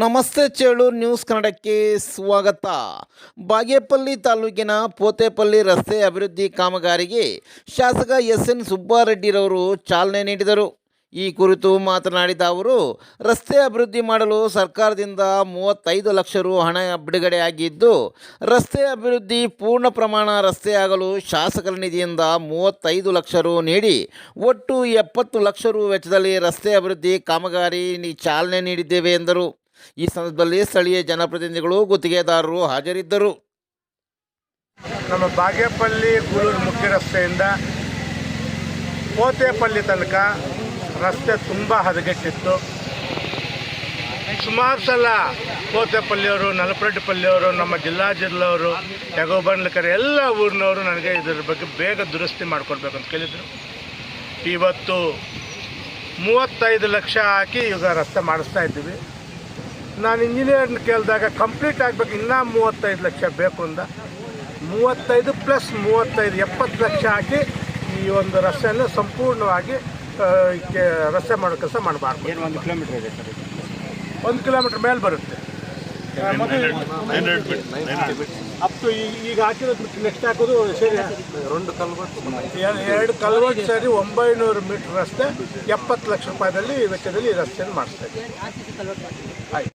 ನಮಸ್ತೆ ಚೇಳೂರು ನ್ಯೂಸ್ ಕನ್ನಡಕ್ಕೆ ಸ್ವಾಗತ. ಬಾಗೇಪಲ್ಲಿ ತಾಲೂಕಿನ ಪೋತೆಪಲ್ಲಿ ರಸ್ತೆ ಅಭಿವೃದ್ಧಿ ಕಾಮಗಾರಿಗೆ ಶಾಸಕ ಎಸ್ ಎನ್ ಸುಬ್ಬಾರೆಡ್ಡಿರವರು ಚಾಲನೆ ನೀಡಿದರು. ಈ ಕುರಿತು ಮಾತನಾಡಿದ ಅವರು, ರಸ್ತೆ ಅಭಿವೃದ್ಧಿ ಮಾಡಲು ಸರ್ಕಾರದಿಂದ ಮೂವತ್ತೈದು ಲಕ್ಷ ರು ಹಣ ಬಿಡುಗಡೆಯಾಗಿದ್ದು, ರಸ್ತೆ ಅಭಿವೃದ್ಧಿ ಪೂರ್ಣ ಪ್ರಮಾಣ ರಸ್ತೆಯಾಗಲು ಶಾಸಕರ ನಿಧಿಯಿಂದ ಮೂವತ್ತೈದು ಲಕ್ಷ ರು ನೀಡಿ, ಒಟ್ಟು ಎಪ್ಪತ್ತು ಲಕ್ಷ ರು ವೆಚ್ಚದಲ್ಲಿ ರಸ್ತೆ ಅಭಿವೃದ್ಧಿ ಕಾಮಗಾರಿ ಚಾಲನೆ ನೀಡಿದ್ದೇವೆ ಎಂದರು. ಈ ಸಂದರ್ಭದಲ್ಲಿ ಸ್ಥಳೀಯ ಜನಪ್ರತಿನಿಧಿಗಳು ಗುತ್ತಿಗೆದಾರರು ಹಾಜರಿದ್ದರು. ನಮ್ಮ ಬಾಗೇಪಲ್ಲಿ ಗೂಳೂರು ಮುಖ್ಯ ರಸ್ತೆಯಿಂದ ಕೋತೆಪಲ್ಲಿ ತನಕ ರಸ್ತೆ ತುಂಬ ಹದಗೆಟ್ಟಿತ್ತು. ಸುಮಾರು ಸಲ ಕೋತೆಪಲ್ಲಿಯವರು ನಲಪರೆಡ್ಡಿಪಲ್ಲಿಯವರು, ನಮ್ಮ ಜಿಲ್ಲಾ ಜಿಲ್ಲೆಯವರು ಯಗೋಬಂಡ್ಲಕರ್ ಎಲ್ಲ ಊರಿನವರು ನನಗೆ ಇದರ ಬಗ್ಗೆ ಬೇಗ ದುರಸ್ತಿ ಮಾಡಿಕೊಡ್ಬೇಕು ಅಂತ ಕೇಳಿದರು. ಇವತ್ತು ಮೂವತ್ತೈದು ಲಕ್ಷ ಹಾಕಿ ಈಗ ರಸ್ತೆ ಮಾಡಿಸ್ತಾ ಇದ್ದೀವಿ. ನಾನು ಇಂಜಿನಿಯರ್ನ ಕೇಳಿದಾಗ ಕಂಪ್ಲೀಟ್ ಆಗಬೇಕು ಇನ್ನೂ ಮೂವತ್ತೈದು ಲಕ್ಷ ಬೇಕು ಅಂದ. ಮೂವತ್ತೈದು ಪ್ಲಸ್ ಮೂವತ್ತೈದು ಎಪ್ಪತ್ತು ಲಕ್ಷ ಹಾಕಿ ಈ ಒಂದು ರಸ್ತೆಯನ್ನು ಸಂಪೂರ್ಣವಾಗಿ ಕೆ- ರಸ್ತೆ ಮಾಡೋ ಕೆಲಸ ಮಾಡಬಾರ್ದು. ಏನು ಒಂದು ಕಿಲೋಮೀಟರ್ ಇದೆ ಸರ್ ಒಂದು ಕಿಲೋಮೀಟ್ರ್ ಮೇಲೆ ಬರುತ್ತೆ. ಅಪ್ ಟು ಈಗ ಹಾಕಿರೋದು ನೆಕ್ಸ್ಟ್ ಹಾಕೋದು ಸರಿ. ಎರಡು ಎರಡು ಕಲ್ವರ್ಟ್ ಸರಿ ಒಂಬೈನೂರು ಮೀಟರ್ ರಸ್ತೆ ಎಪ್ಪತ್ತು ಲಕ್ಷ ರೂಪಾಯಿದಲ್ಲಿ ವೆಚ್ಚದಲ್ಲಿ ಈ ರಸ್ತೆಯನ್ನು ಮಾಡಿಸ್ತಾ ಇದ್ದೀವಿ.